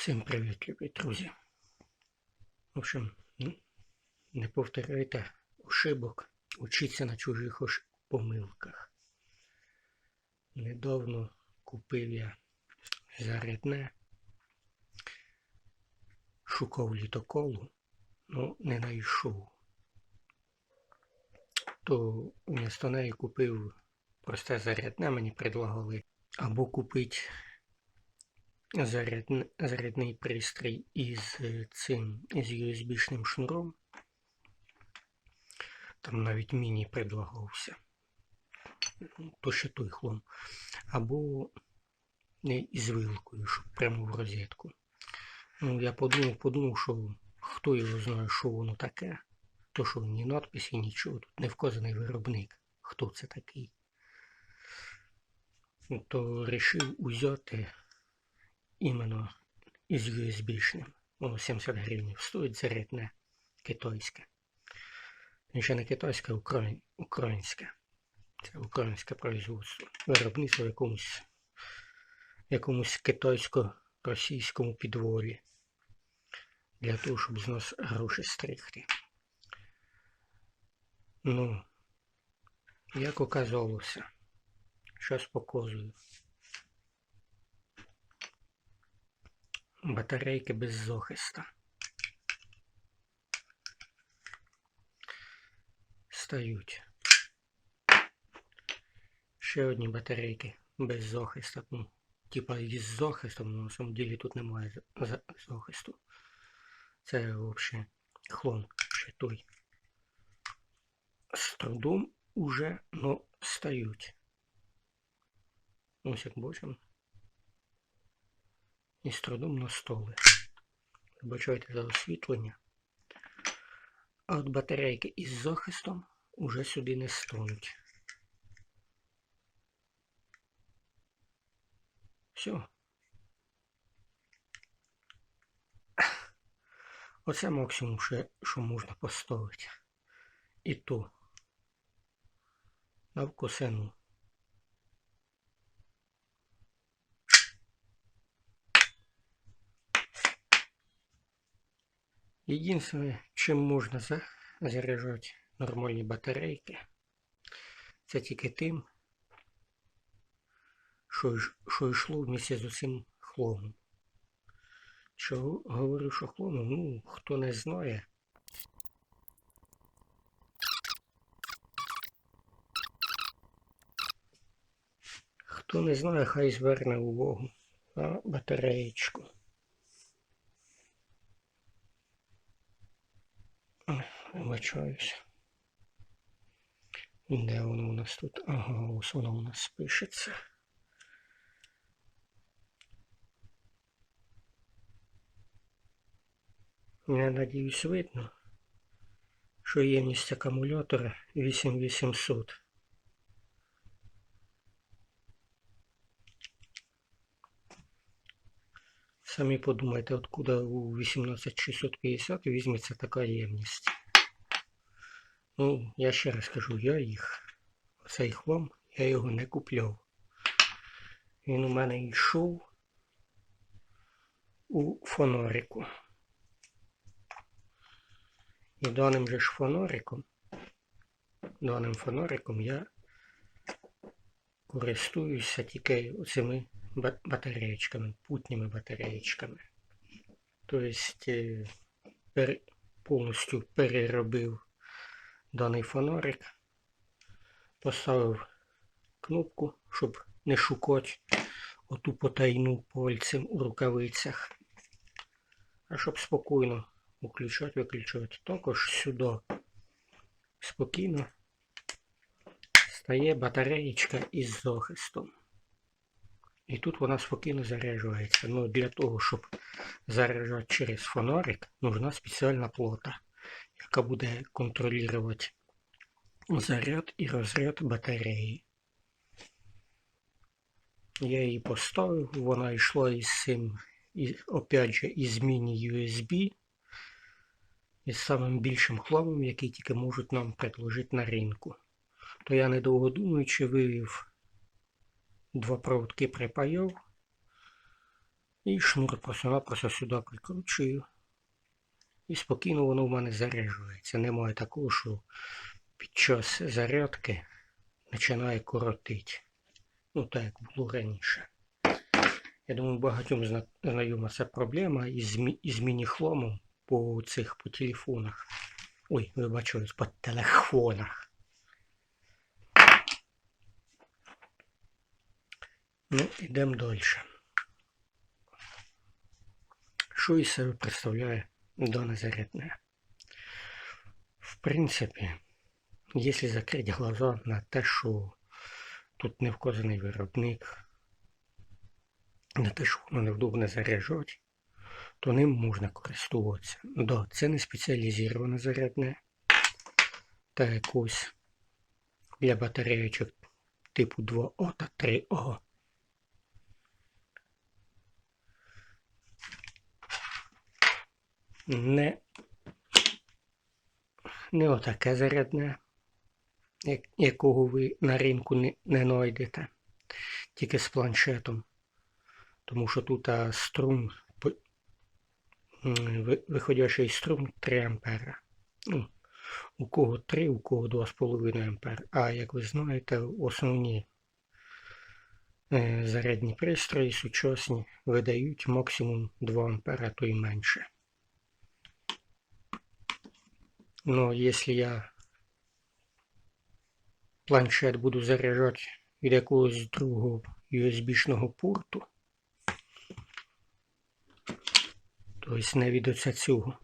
Всім привіт, любі друзі. В общем, не повторяйте ошибок, учіться на чужих помилках. Недавно купив я зарядне, шукав літоколу, ну не знайшов. То вмісто неї купив просте зарядне, мені предлагали або купити зарядн- зарядний пристрій із е, цим із USB-шним шнуром. Там навіть міні предлагався. То ще той хлом. Або із вилкою, щоб прямо в розетку. Ну, я подумав, подумав, що хто його знає, що воно таке. То що ні надписі, нічого. Тут не вказаний виробник. Хто це такий. Ну, То вирішив узяти іменно із USB-шним. Воно 70 гривень стоїть зарядне китайське. Ще не китайське, а українське. Це українське производство. Виробництво в якомусь, якомусь китайсько-російському підволі. Для того, щоб з нас гроші стригти. Ну, як оказалося, щось показую. Батарейки без захиста. Стають. Ще одні батарейки без захисту. Ну, типа із захистом, але на самом деле тут немає за- за- захисту. Це взагалі хлон ще той. З трудом уже, но стають. Ось як бачимо. І з трудом на столи. Вибачайте за освітлення. А от батарейки із захистом уже сюди не стануть. Все. Оце максимум, що, можна поставити. І то. На вкусену. Єдине, чим можна заряджати нормальні батарейки, це тільки тим, що, йш- що йшло вместе з усім хломом. Чого говорю, що хломом? Ну, хто не знає. Хто не знає, хай зверне увагу на батареєчку. Вибачаюсь. Де воно у нас тут? Ага, ось воно у нас пишеться. Я надіюсь видно, що ємність акумулятора 8800. Самі подумайте, откуда у 18650 візьметься така ємність. Ну, я ще раз кажу, я їх, цей хлам, я його не купляв. Він у мене йшов у фонарику. І даним же ж фонариком, даним фонариком я користуюся тільки оцими ба- батареєчками, путніми батареєчками. Тобто е, повністю переробив даний фонарик, поставив кнопку, щоб не шукати оту потайну пальцем у рукавицях, а щоб спокійно включати, виключати. Також сюди спокійно стає батареєчка із захистом. І тут вона спокійно заряджається. Ну, для того, щоб заряджати через фонарик, нужна спеціальна плота, яка буде контролювати заряд і розряд батареї. Я її поставив, вона йшла із цим, і, опять же, із міні-USB, із самим більшим хламом, який тільки можуть нам предложити на ринку. То я недовго думаючи вивів два проводки припаяв, І шнур просто-напросто сюди прикручую. І спокійно воно в мене заряджується. Немає такого, що під час зарядки починає коротити. Ну так як було раніше. Я думаю, багатьом знайома ця проблема із, із міні-хломом по цих по телефонах. Ой, вибачаюсь, по телефонах. Ну, йдемо далі. Що із себе представляє дане зарядне? В принципі, якщо закрити глаза на те, що тут не вказаний виробник, на те, що воно невдобно заряджати, то ним можна користуватися. Да, це не спеціалізоване зарядне, та якось для батареєчок типу 2О та 3О. Не, не отаке зарядне, як- якого ви на ринку не, не знайдете, тільки з планшетом. Тому що тут а, струм, виходячий струм 3 ампера. Ну, у кого 3, у кого 2,5 ампер. А як ви знаєте, основні зарядні пристрої сучасні видають максимум 2 ампера, то й менше. Но если я планшет буду заряджати від якогось другого USB-шного порту, тобто не від оця цього,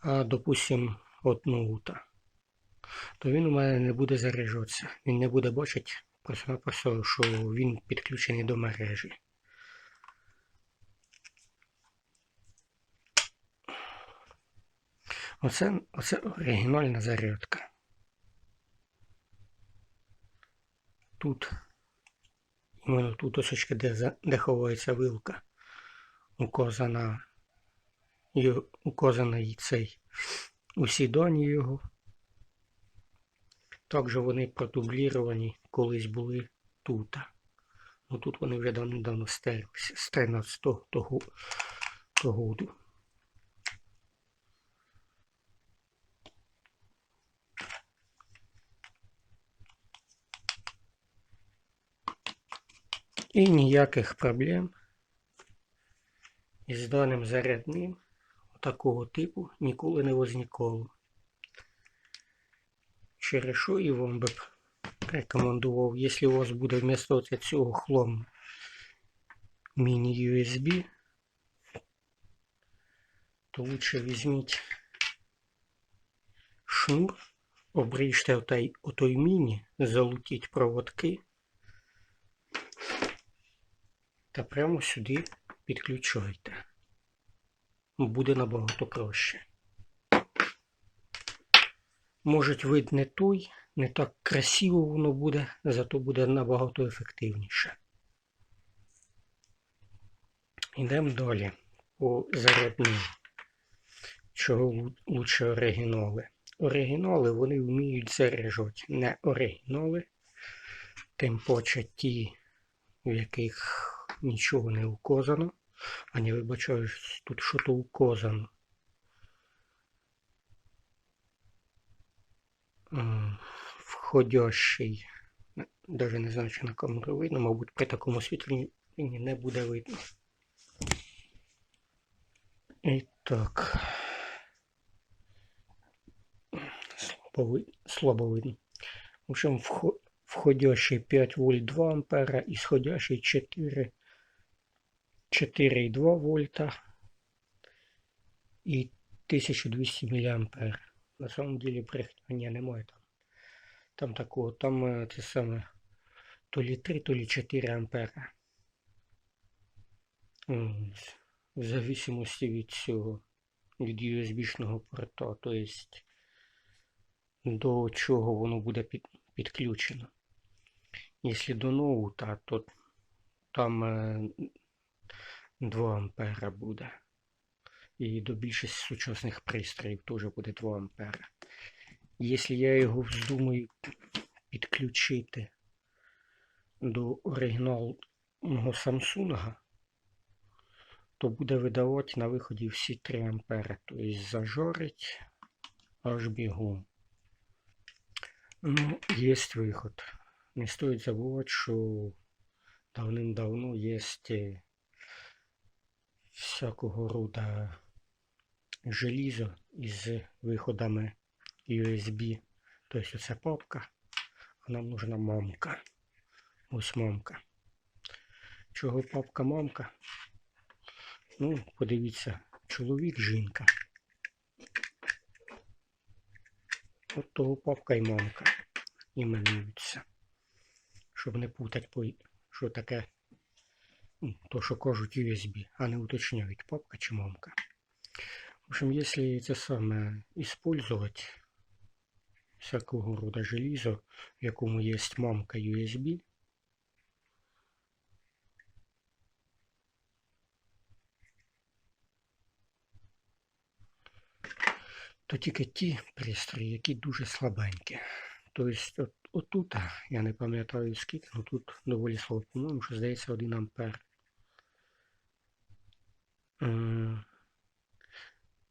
а допустим от ноута, то він у мене не буде заряджатися. Він не буде бачити просто-напросто, що він підключений до мережі. Оце, оце оригінальна зарядка. Тут, іменно тут осочка, де, де ховається вилка, указана, і цей усі дані його. Також вони продубліровані колись були тут. Ну тут вони вже давно стерлися з 13 того, того году. І ніяких проблем із даним зарядним такого типу ніколи не возникало. Через що і вам би рекомендував, якщо у вас буде вмісто цього хлом міні-USB, то лучше візьміть шнур, обріжте отой, отой міні, залутіть проводки та прямо сюди підключайте. Буде набагато краще. Може вид не той, не так красиво воно буде, зато буде набагато ефективніше. Йдемо далі по зарядним. Чого лучше оригінали. Оригінали вони вміють заряджати. Не оригінали, тим паче ті, в яких нічого не указано. А не вибачаюсь, тут що-то указано. Входящий. Даже не знаю, чи на камеру видно, мабуть, при такому освітленні не буде видно. І так. Слабо, слабо видно. В общем, входящий 5 вольт 2 ампера, исходящий 4 4,2 вольта и 1200 миллиампер. На самом деле брехня ні, немає там. Там такого, там е, те саме то лі 3, то лі 4 ампера. В зависимості від цього, від USB-шного порта, то есть до чого воно буде під, підключено. Якщо до ноута, то там е, 2 ампера буде. І до більшості сучасних пристроїв теж буде 2 ампера. Якщо я його вздумаю підключити до оригінального Samsung, то буде видавати на виході всі 3 ампери. Тобто зажорить аж бігом. Ну, є виход. Не стоїть забувати, що давним-давно є всякого рода желізо із виходами USB. Тобто це папка, а нам нужна мамка. Ось мамка. Чого папка мамка? Ну, подивіться, чоловік, жінка. От того папка і мамка іменуються. Щоб не путать, що таке, то, що кажуть USB, а не уточняють, папка чи мамка. В общем, если це саме использовать всякого рода желізо, в якому є мамка USB, то тільки ті пристрої, які дуже слабенькі. Тобто от, отут, я не пам'ятаю скільки, але тут доволі слабо, по-моєму, що здається 1 ампер.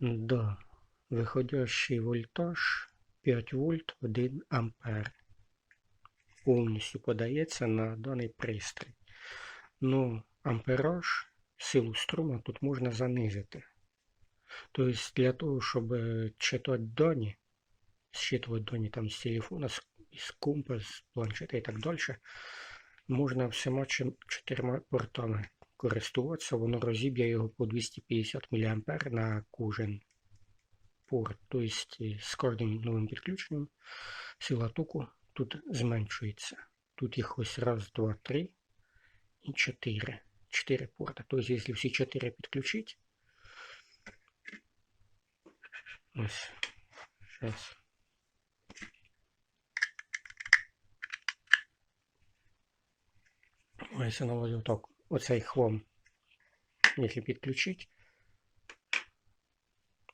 Да, виходящий вольтаж 5 вольт 1 ампер. Повністю подається на даний пристрій. Ну, ампераж, силу струма тут можна занизити. Тобто для того, щоб е, читати дані, считывать дані там з телефона, з компа, з планшета і так далі, можна всіма чотирма портами користуватися, воно розіб'є його по 250 мА на кожен порт. Тобто з кожним новим підключенням сила току тут зменшується. Тут їх ось раз, два, три і чотири. Чотири порта. Тобто, якщо всі чотири підключити, ось, зараз. Ось я наводив так, оцей хлам, якщо підключити,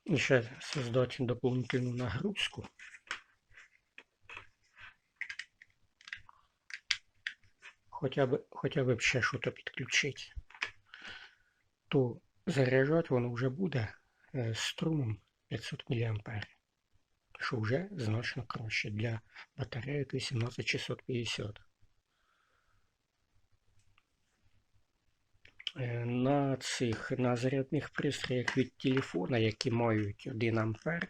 і ще создати дополнительну нагрузку. Хоча б, хоча б ще щось підключити, то заряджати воно вже буде е, струмом 500 мА, що вже значно краще для батарейок 18650. На цих на зарядних пристроях від телефона, які мають 1 ампер,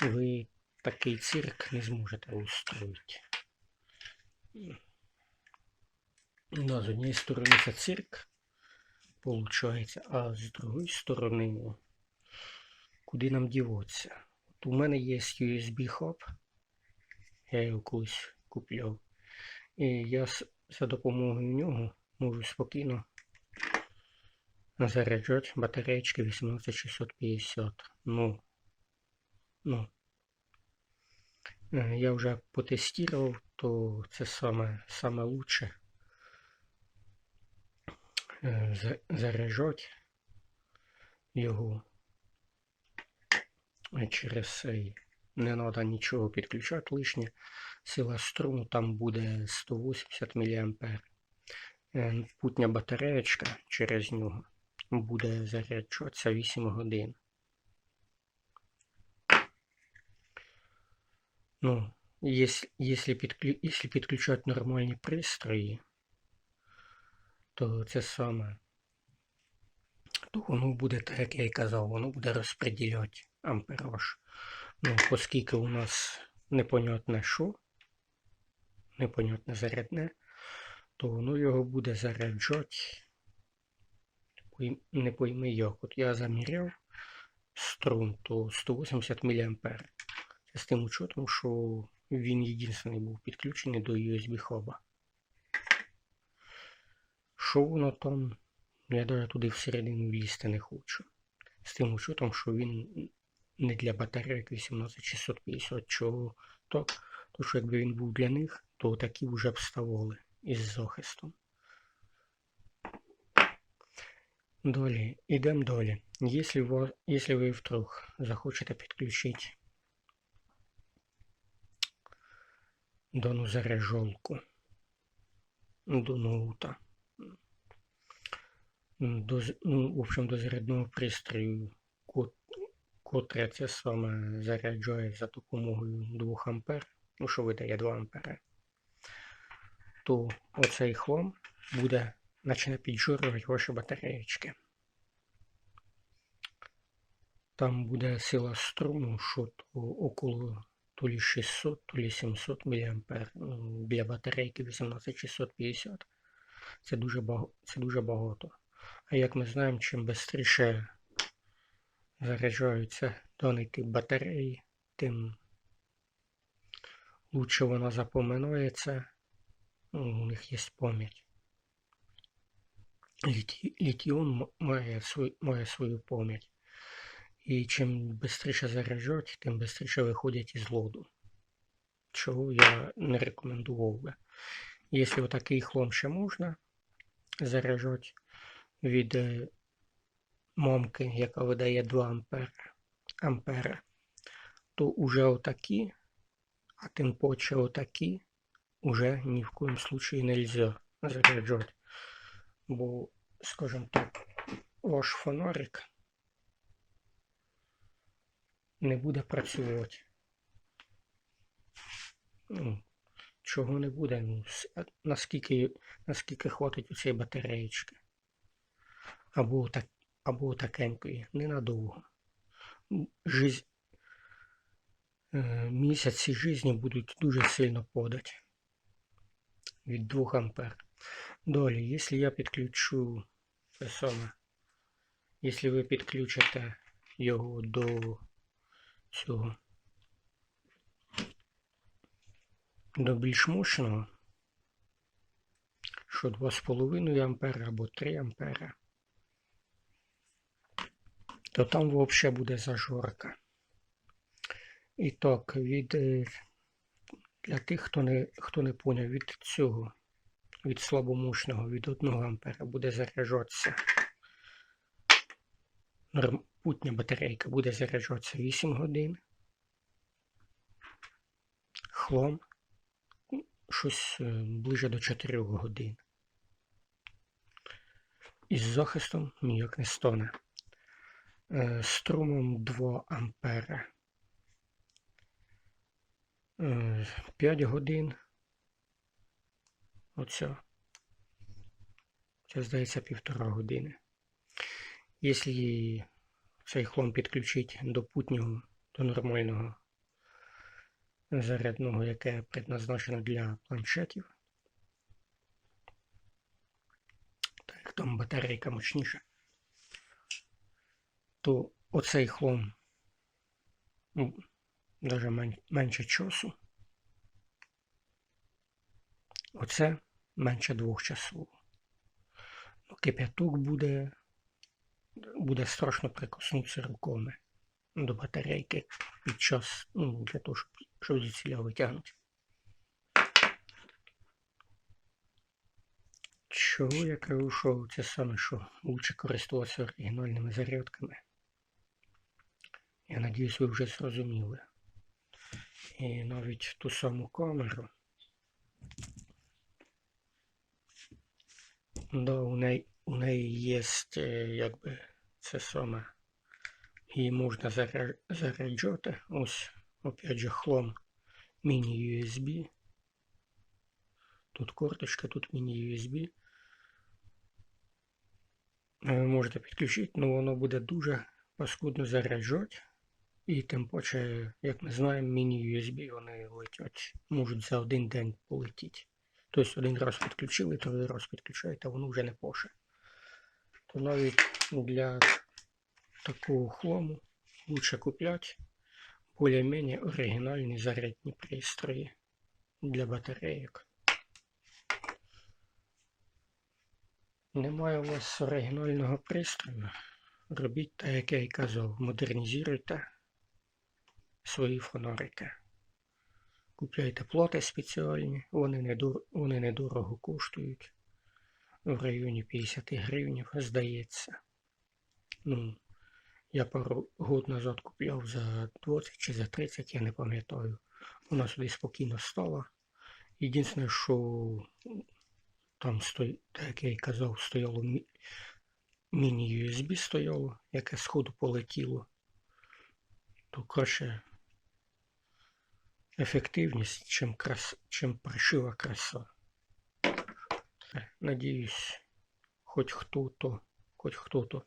ви такий цирк не зможете устроїти. Ну, з однієї сторони це цирк, виходить, а з другої сторони, куди нам діватися? От у мене є USB хаб, я його колись купляв. І я за допомогою нього можу спокійно заряджать батареечки 18650. Ну, ну, е, я вже потестував, то це саме саме лучше е, заряджать його через цей. Не треба нічого підключати лишнє. Сила струму там буде 180 мА. Путня батареєчка через нього буде заряджатися 8 годин. Ну, если, если, підключати нормальні пристрої, то це саме, то воно буде, так як я і казав, воно буде розподіляти ампераж. Ну, оскільки у нас непонятне що, непонятне зарядне, то воно його буде заряджати не пойми як. От я заміряв струн, то 180 мА. Це з тим учетом, що він єдиний був підключений до USB хаба. Що воно там? Я навіть туди всередину влізти не хочу. З тим учетом, що він не для батарейок 18650 чого так. То що якби він був для них, то такі вже б вставали із захистом. Далі, йдемо далі. Якщо ви, ви вдруг захочете підключити дану заряжолку до ноута, до, ну, в общем, до зарядного пристрою, кот- котре це саме заряджає за допомогою 2 ампер, ну що видає 2 ампери, то оцей хлам буде почне піджорювати ваші батареєчки. Там буде сила струму, що около то лі 600, то лі 700 мА. Для батарейки 18650. Це дуже, бага- це дуже багато. А як ми знаємо, чим швидше заряджаються даний тип батареї, тим лучше вона запоминається. У них є пам'ять. Літіон має, свою, має свою пам'ять. І чим швидше заряджать, тим швидше виходять із лоду. Чого я не рекомендував би. Якщо такий хлам ще можна заряджати від мамки, яка видає 2 ампери, ампери то уже отакі, а тим паче отакі, уже ні в коїм случаї нельзя заряджати. Бо, скажімо так, ваш фонарик не буде працювати. Ну, чого не буде, ну, наскільки, наскільки хватить у цієї батареєчки. Або, так, або такенької, ненадовго. Жизнь, е, місяці житті будуть дуже сильно подати від 2 ампер. Далі, якщо я підключу це саме, якщо ви підключите його до цього до більш мощного, що 2,5 ампера або 3 ампера, то там взагалі буде зажорка. І так, від, для тих, хто не, хто не поняв, від цього, від слабомощного, від 1 ампера буде заряджатися. Путня батарейка буде заряджатися 8 годин. Хлам ну, щось е, ближе до 4 годин. Із захистом ніяк не стане. Е, Струмом 2 ампера. Е, 5 годин. Оця. Це, здається, півтора години. Якщо цей хлам підключити до путнього, до нормального зарядного, яке предназначено для планшетів, так там батарейка мощніша, то оцей хлам навіть менше часу. Оце менше двох часов. Ну, кип'яток буде, буде страшно прикоснутися руками до батарейки під час, ну, для того, щоб, щоб звідсіля витягнути. Чого я кажу, що це саме, що лучше користуватися оригінальними зарядками. Я надіюсь, ви вже зрозуміли. І навіть ту саму камеру. Да, у неї, у неї є, якби, це саме, її можна заря- заряджати. Ось, опять же, хлам міні-USB. Тут корточка, тут міні-USB. Ви можете підключити, але воно буде дуже паскудно заряджати. І тим паче, як ми знаємо, міні-USB вони летять, можуть за один день полетіти. Тобто один раз підключили, другий раз підключаєте, а воно вже не поше. То навіть для такого хламу лучше купляти більш-менш оригінальні зарядні пристрої для батарейок. Немає у вас оригінального пристрою. Робіть так, як я і казав, модернізуйте свої фонарики. Купляйте плати спеціальні, вони, недор... вони недорого коштують. В районі 50 гривень, здається. Ну, я пару год назад купляв за 20 чи за 30, я не пам'ятаю. Вона сюди спокійно стала. Єдине, що там, як я й казав, стояло міні-USB стояло, яке сходу полетіло. То краще ефективність, чим, крас... чим паршива краса. Е, Надіюсь, хоч хто-то, хоч хто-то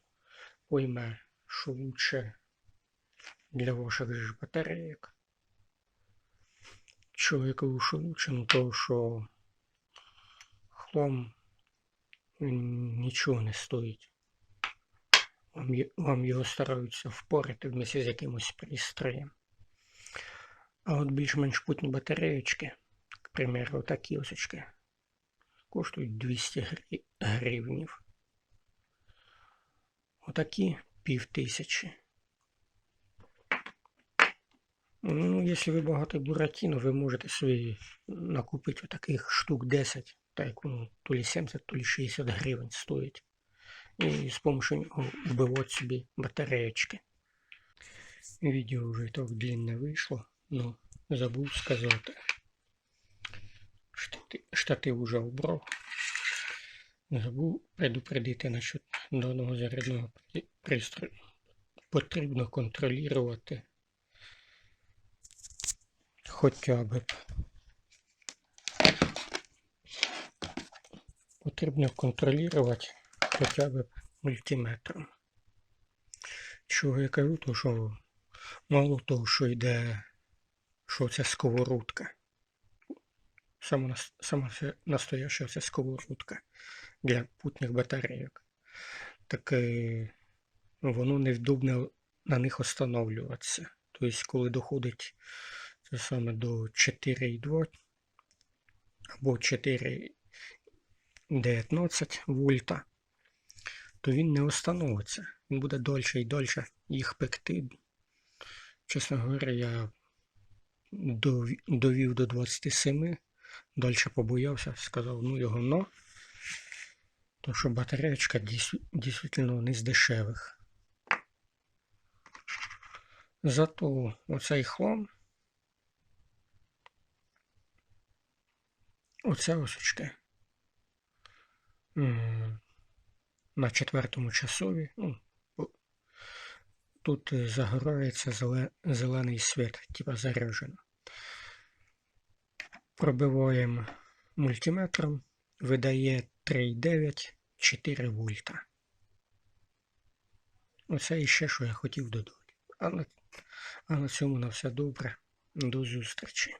пойме, що лучше для ваших же батарейок. Чого я що лучше, ну того, що хлам нічого не стоїть. Вам, його стараються впорити вместе з якимось пристроєм. А от більш-менш путні батареєчки, к примеру, такі осочки, коштують 200 гри- гривнів. Отакі пів тисячі. Ну, якщо ви багатий буратіно, ви можете собі накупити таких штук 10, так ну, то лі 70, то лі 60 гривень стоїть. І з помощью нього вбивати собі батареєчки. Відео вже так длинне вийшло, но забув сказати. Штати, штатив уже убрав. Забув предупредити насчет даного зарядного пристрою. Потрібно контролювати хоча б. Потрібно контролювати хоча б мультиметром. Чого я кажу, то що мало того, що йде, що це сковородка. Сама, сама настояща це сковородка для путних батарейок. Так е, воно невдобно на них останавливатися. Тобто, коли доходить це саме до 4,2 або 4,19 вольта, то він не остановиться. Він буде дольше і дольше їх пекти. Чесно говоря, я довів до 27, далі побоявся, сказав, ну його но. То що батареечка дійсно не з дешевих. Зато оцей хлам, оце осочки. На четвертому часові. Ну, тут е, загорається зелений світ, типа заряджено. Пробиваємо мультиметром, видає 3,9 4 вольта. Оце іще, що я хотів додати. А на, цьому на все добре. До зустрічі.